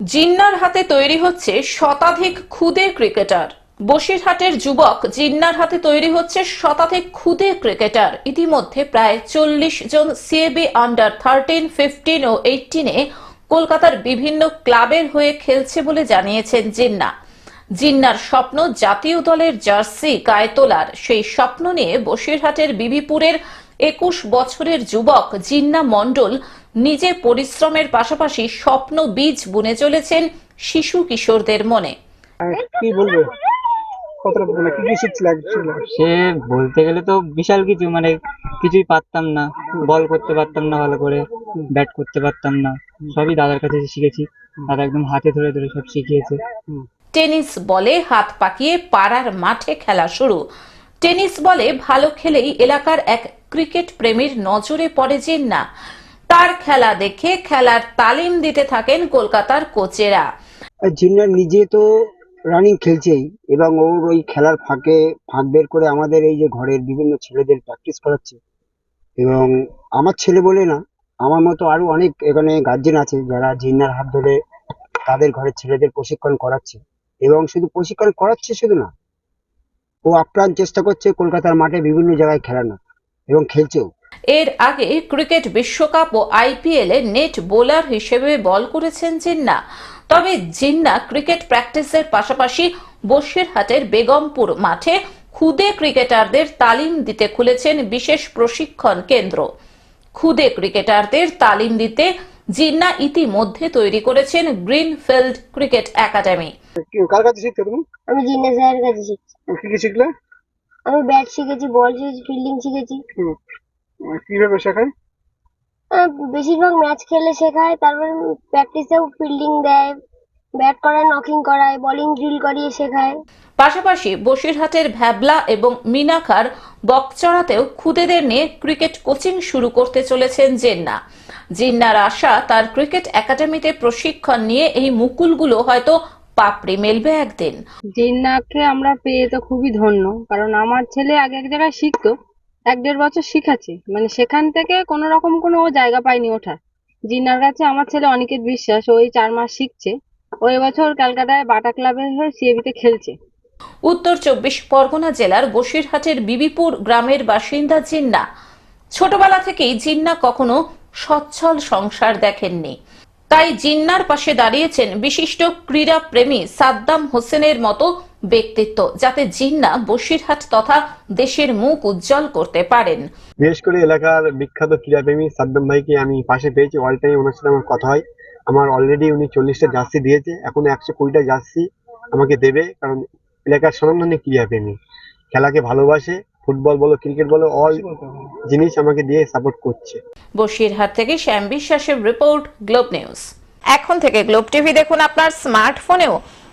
জিন্নার হাতে তৈরি হচ্ছে শতাধিক খুদে ক্রিকেটার। বসিরহাটের যুবক জিন্নার হাতে তৈরি হচ্ছে শতাধিক খুদে ক্রিকেটার। ইতিমধ্যে প্রায় চল্লিশ জন সিএবি আন্ডার থার্টিন ফিফটিন ও এইটিনে কলকাতার বিভিন্ন ক্লাবের হয়ে খেলছে বলে জানিয়েছেন জিন্না। জিন্নার স্বপ্ন জাতীয় দলের জার্সি গায়ে তোলার। সেই স্বপ্ন নিয়ে বসিরহাটের বিবিপুরের একুশ বছরের যুবক জিন্না মণ্ডল নিজে পরিশ্রমের পাশাপাশি স্বপ্ন বীজ বুনে চলেছেন শিশু কিশোরদের মনে। কি বলবে? মানে কি actually? সে বলতে গেলে তো বিশাল কিছু মানে কিছুই পারতাম না বল করতে পারতাম না ভালো করে ব্যাট করতে পারতাম না সবই দাদার কাছে শিখেছি দাদা একদম হাতে ধরে ধরে সব শিখিয়েছে। টেনিস বলে হাত পাকিয়ে পাড়ার মাঠে খেলা শুরু। টেনিস বলে ভালো খেলেই এলাকার এক ক্রিকেট প্রেমীর নজরে পড়ে জিন্না তার খেলা দেখে খেলার তালিম দিতে থাকেন কলকাতার কোচেরা। আর জিন্নার নিজে তো রানিং খেলছেই এবং ওর ওই খেলার ফাঁকে ফাঁক বের করে আমাদের এই যে ঘরের বিভিন্ন ছেলেদের প্র্যাকটিস করাচ্ছে। এবং আমার ছেলে বলে না, আমার মতো আরও অনেক এখানে গার্জেন আছে যারা জিন্নার হাত ধরে তাদের ঘরের ছেলেদের প্রশিক্ষণ করাচ্ছে। এবং শুধু প্রশিক্ষণ করাচ্ছে শুধু না, ও আপ্রাণ চেষ্টা করছে কলকাতার মাঠে বিভিন্ন জায়গায় খেলানো এবং খেলছেও। এর আগে ক্রিকেট বিশ্বকাপ ও আইপিএল এ নেট বোলার হিসেবে বল করেছেন জিন্না। তবে জিন্না ক্রিকেট প্র্যাকটিসের পাশাপাশি বসিরহাটের বেগমপুর মাঠে খুদে ক্রিকেটারদের তালিম দিতে খুলেছেন বিশেষ প্রশিক্ষণ কেন্দ্র। খুদে ক্রিকেটারদের তালিম দিতে জিন্না ইতিমধ্যে তৈরি করেছেন গ্রিনফিল্ড ক্রিকেট একাডেমি। কার কাছে শিখছো তুমি? আমি জিন্না স্যারের কাছে শিখছি। কি কি শিখলে? আমি ব্যাট শিখেছি বল শিখেছি ফিল্ডিং শিখেছি। কীভাবে শেখায়? বেশিরভাগ ম্যাচ খেলে শেখায় তারপরে প্র্যাকটিসেও ফিল্ডিং দেয় ব্যাট করায় নকিং করায় বোলিং ড্রিল করিয়ে শেখায়। পাশাপাশি বসিরহাটের ভ্যাবলা এবং মিনাখার বকচড়াতেও খুদেদের নিয়ে ক্রিকেট কোচিং শুরু করতে চলেছেন জেন্না। জিন্নার আশা তার ক্রিকেট একাডেমিতে প্রশিক্ষণ নিয়ে এই মুকুলগুলো হয়তো পাপড়ি মেলবে একদিন। জিন্নাকে আমরা পেয়ে তো খুবই ধন্য কারণ আমার ছেলে আগে এক জায়গায় শিখতো এক দেড় বছর শিখাচ্ছে। মানে সেখান থেকে কোনো রকম কোনো ও জায়গা পায়নি ওঠার। জিন্নার কাছে আমার ছেলে অনিকেত বিশ্বাস ওই চার মাস শিখছে। ও এবছর ক্যালকাটায় বাটা ক্লাবের হয়ে সিএবিতে খেলছে। উত্তর চব্বিশ পরগনা জেলার বসিরহাটের বিবিপুর গ্রামের বাসিন্দা জিন্না। ছোটবেলা থেকেই জিন্না কখনো সচ্ছল সংসার দেখেননি। তাই জিন্নার পাশে দাঁড়িয়েছেন বিশিষ্ট ক্রীড়া প্রেমী সাদ্দাম হোসেনের মতো ব্যক্তিত্ব যাতে জিন্না বসিরহাট তথা দেশের মুখ উজ্জ্বল করতে পারেন। বিশেষ করে এলাকার বিখ্যাত ক্রীড়াপ্রেমী সাদ্দাম ভাইকে আমি পাশে পেয়েছি। অল টাইম ওনার সাথে আমার কথা হয়। আমার অলরেডি উনি চল্লিশটা জার্সি দিয়েছে। এখন একশো কুড়িটা জার্সি আমাকে দেবে। কারণ এলাকার স্বনামধন্য ক্রীড়াপ্রেমী। খেলাকে ভালোবাসে। ফুটবল বলো ক্রিকেট বলো অল জিনিস আমাকে দিয়ে সাপোর্ট করছে। বসিরহাট থেকে শ্যাম বিশ্বাসের রিপোর্ট গ্লোব নিউজ এখন থেকে গ্লোব টিভি দেখুন আপনার স্মার্টফোনেও